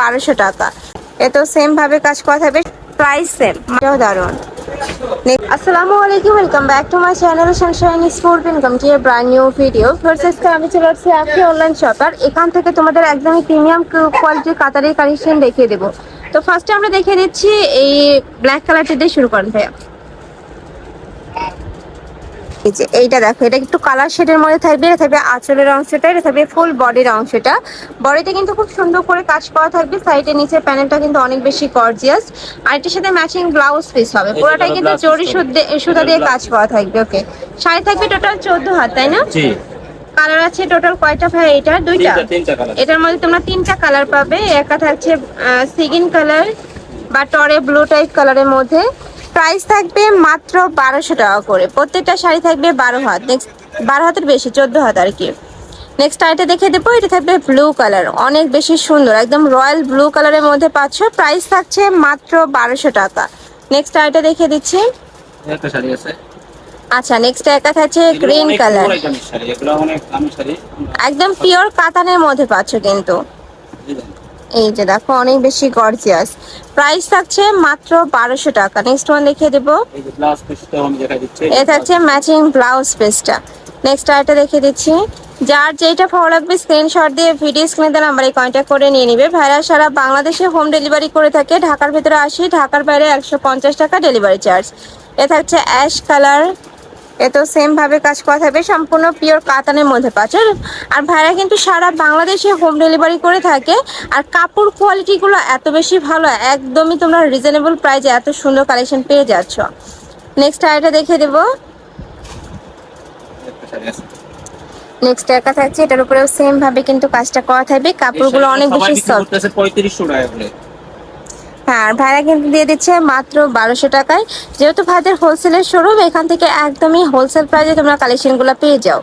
বারোশো টাকা। এত সেম ভাবে কাজ করা থাকবে প্রাইস সেম দারুণ আসসালামু আলাইকুম welcome back to my channel sunshine sport income to brand new video versus আমি চলে আসছি আপনি অনলাইন শপার এখান থেকে তোমাদের একদমই প্রিমিয়াম কোয়ালিটির কাতারের কালেকশন দেখিয়ে দেবো। তো ফার্স্টে আমরা দেখিয়ে দিচ্ছি এই ব্ল্যাক কালারটা দিয়ে শুরু করেন ভাইয়া। এই যে এইটা দেখো এটা একটু কালার শেডের মধ্যে থাকবে এটা থাকবে আঁচলের অংশটা এটা থাকবে ফুল বডির অংশটা। বডিতে কিন্তু খুব সুন্দর করে কাজ করা থাকবে সাইডে নিচে প্যানেলটা কিন্তু অনেক বেশি গর্জিয়াস আর এটার সাথে ম্যাচিং ব্লাউজ পিস হবে পুরোটাই কিন্তু জরি সুতা দিয়ে কাজ করা থাকবে ওকে শাড়ি থাকবে টোটাল চোদ্দ হাত তাই না? কালার আছে টোটাল কয়টা ভাই? এটা দুইটা? এটার মধ্যে তোমরা তিনটা কালার পাবে একটা থাকছে সিগিন কালার বা টরে ব্লু টাইপ কালারের মধ্যে। প্রাইস থাকবে মাত্র বারোশো টাকা করে। প্রত্যেকটা শাড়ি থাকবে বারো হাত। নেক্সট বারো হাতের বেশি চোদ্দ হাত আর কি। নেক্সট আইটা দেখে দেবো এটা থাকবে ব্লু কালার অনেক বেশি সুন্দর একদম রয়্যাল ব্লু কালারের মধ্যে পাচ্ছ। প্রাইস থাকছে মাত্র বারোশো টাকা। নেক্সট আইটা দেখে দিচ্ছি। আচ্ছা নেক্সট একা থাকছে গ্রিন কালার একদম পিওর কাতানের মধ্যে পাচ্ছ কিন্তু? এই যে দেখো অনেক বেশি গর্জিয়াস প্রাইস থাকছে মাত্র বারোশো টাকা। নেক্সট ওয়ান দেখিয়ে দেবো। দেখা এ থাকছে ম্যাচিং ব্লাউজ পিসটা নেক্সট আরেকটা দেখিয়ে দিচ্ছি। যার যেটা ভালো লাগবে স্ক্রিনশট দিয়ে ভিডিও স্ক্রিনে নাম্বারে কন্ট্যাক্ট করে নিয়ে নিবে। ভাইরা সারা বাংলাদেশে হোম ডেলিভারি করে থাকে। ঢাকার ভেতরে আসি ঢাকার বাইরে একশো পঞ্চাশ টাকা ডেলিভারি চার্জ এ থাকছে অ্যাশ কালার এ তো সেম ভাবে কাজ করা থাকবে সম্পূর্ণ পিওর কাতানের মধ্যে পাচ্ছ আর ভাইরা কিন্তু সারা বাংলাদেশে হোম ডেলিভারি করে থাকে। আর কাপড় কোয়ালিটিগুলো এত বেশি ভালো একদমই তোমরা রিজনেবল প্রাইসে এত সুন্দর কালেকশন পেয়ে যাচ্ছ। নেক্সট আরেকটা দেখে দেবো। নেক্সট একা থাকছে এটার উপরেও সেম ভাবে কিন্তু কাজটা করা থাকবে। কাপড়গুলো অনেক বেশি সফট করতেছে 3500 টাকা হ্যাঁ আর ভাইরা কিন্তু দিয়ে দিচ্ছে মাত্র বারোশো টাকায়। যেহেতু ভাইদের হোলসেলের শোরুম এখান থেকে একদমই হোলসেল প্রাইসে তোমরা কালেকশনগুলো পেয়ে যাও।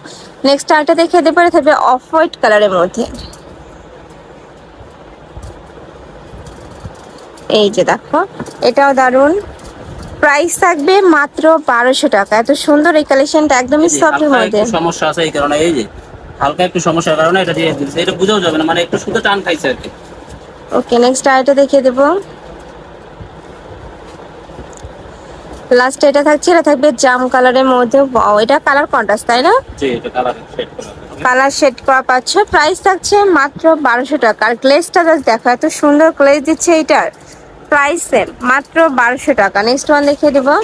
নেক্সট আরটা দেখে দিতে পারে থাকবে অফ হোয়াইট কালারের মধ্যে। এই যে দেখো এটাও দারুণ। প্রাইস থাকবে মাত্র বারোশো টাকা। এত সুন্দর এই কালেকশনটা একদমই সফটের মধ্যে। সমস্যা আছে এই কারণে এই যে হালকা একটু সমস্যার কারণে এটা দিয়ে দিয়েছে এটা বুঝাও যাবে না মানে একটু সুতো টান খাইছে আর কি। ওকে নেক্সট আরেকটা দেখিয়ে দেবো। লাস্ট এটা থাকছে এটা থাকবে জাম কালারের মধ্যে এটা কালার কন্ট্রাস্ট তাই না? জি এটা কালার শেড করা কালার শেড করা পাচ্ছ। প্রাইস থাকছে মাত্র বারোশো টাকা। আর গ্লেজটা জাস্ট দেখো এত সুন্দর গ্লেজ দিচ্ছে এটার। প্রাইস সেম মাত্র বারোশো টাকা। নেক্সট ওয়ান দেখিয়ে দেবো।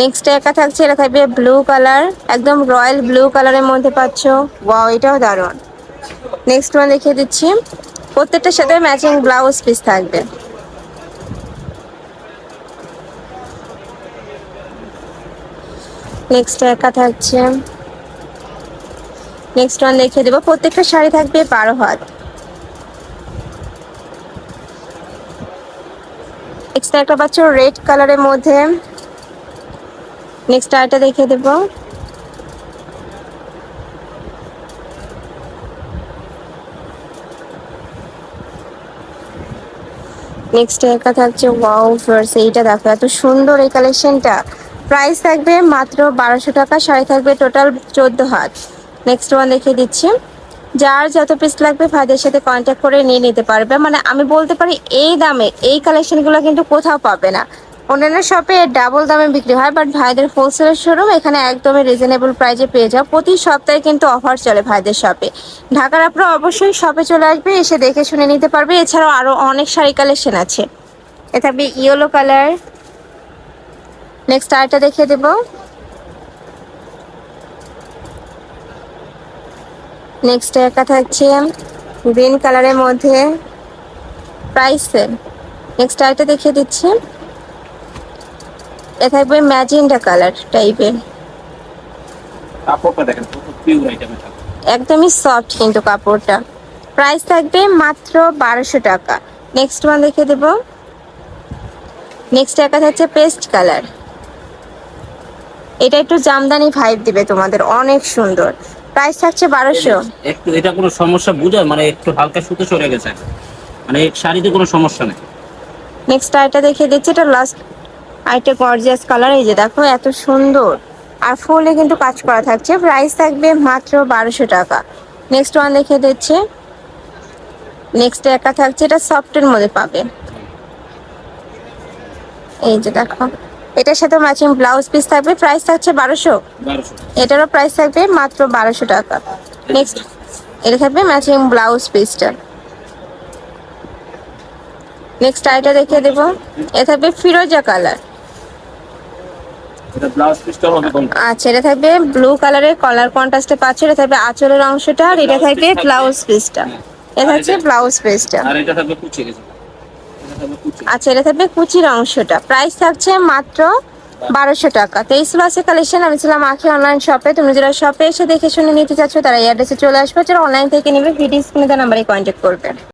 নেক্সট একা থাকছে এটা থাকবে ব্লু কালার একদম রয়্যাল ব্লু কালারের মধ্যে পাচ্ছ। ওয়াও এটাও দারুণ। নেক্সট ওয়ান দেখিয়ে দিচ্ছি। প্রত্যেকটার সাথে ম্যাচিং ব্লাউজ পিস থাকবে। নেক্সট একা থাকছে। নেক্সট ওয়ান দেখিয়ে দেবো। প্রত্যেকটা শাড়ি থাকবে বারো হাত। নেক্সট একটা পাচ্ছ রেড কালারের মধ্যে। নেক্সট আরেকটা দেখিয়ে দেবো। নেক্সট একা থাকছে ওয়াও ফার্স এইটা দেখো, এত সুন্দর এই কালেকশনটা প্রাইস থাকবে মাত্র বারোশো টাকা, শাড়ি থাকবে টোটাল চোদ্দ হাত। নেক্সট ওয়ান দেখিয়ে দিচ্ছি। যার যত পিস লাগবে ভাইদের সাথে কন্ট্যাক্ট করে নিয়ে নিতে পারবে। মানে আমি বলতে পারি এই দামে, এই কালেকশনগুলো কিন্তু কোথাও পাবে না। অন্যান্য শপে ডাবল দামে বিক্রি হয় বাট ভাইদের হোলসেলের শোরুম এখানে একদমই রিজনেবল প্রাইসে পেয়ে যাও। প্রতি সপ্তাহে কিন্তু অফার চলে ভাইদের শপে ঢাকার আপনারা অবশ্যই শপে চলে আসবে, এসে দেখে শুনে নিতে পারবে। এছাড়াও আরও অনেক শাড়ি কালেকশন আছে। এ থাকবে ইয়েলো কালার নেক্সট আরেকটা দেখিয়ে দেবো। নেক্সট একা থাকছে গ্রিন কালারের মধ্যে প্রাইস নেক্সট আরেকটা দেখিয়ে দিচ্ছি। এ থাকবে ম্যাজেন্ডা কালার টাইপের কাপড়টা দেখেন একদমই সফট কিন্তু কাপড়টা। প্রাইস থাকবে মাত্র বারোশো টাকা। নেক্সট ওয়ান দেখে দেবো। নেক্সট একা থাকছে পেস্ট কালার এটা একটু জামদানি ভাইব দিবে তোমাদের অনেক সুন্দর। প্রাইস থাকছে বারোশো। একটু এটা কোনো সমস্যা বুঝায়? মানে একটু হালকা সুতো সরে গেছে। মানে শাড়িতে কোনো সমস্যা নেই। নেক্সট আইটা দেখিয়ে দিচ্ছি এটা লাস্ট আইটা গর্জিয়াস কালার এই যে দেখো এত সুন্দর। আর ফুলে কিন্তু কাজ করা থাকছে। প্রাইস থাকবে মাত্র বারোশো টাকা। নেক্সট ওয়ান দেখিয়ে দিচ্ছে। নেক্সট একা থাকছে এটা সফটের মধ্যে পাবে। এই যে দেখো। এটার সাথে ম্যাচিং ব্লাউজ পিস থাকবে। প্রাইস থাকছে বারোশো। এটারও প্রাইস থাকবে মাত্র বারোশো টাকা। নেক্সট এটা থাকবে ম্যাচিং ব্লাউজ পিসটা নেক্সট আইটা দেখিয়ে দেবো। এটা থাকবে ফিরোজা কালার আচ্ছা এটা থাকবে ব্লু কালারের কলার কন্ট্রাস্টে পাচ্ছে। এটা থাকবে আঁচলের অংশটা আর এটা থাকবে ব্লাউজ পিসটা এটা থাকছে ব্লাউজ পিসটা আর এটা থাকবে কুচি গেছে এটা থাকবে কুচি আচ্ছা এটা থাকবে কুচির অংশটা। প্রাইস থাকছে মাত্র বারোশো টাকা। তেইশ প্লাসে কালেকশন আমি ছিলাম আখি অনলাইন শপে তুমি যারা শপে এসে দেখে শুনে নিতে চাচ্ছ, তারা এই অ্যাড্রেসে চলে আসবে। যারা অনলাইন থেকে নেবে ভিডিও স্ক্রিনে নাম্বারে কন্ট্যাক্ট করবে।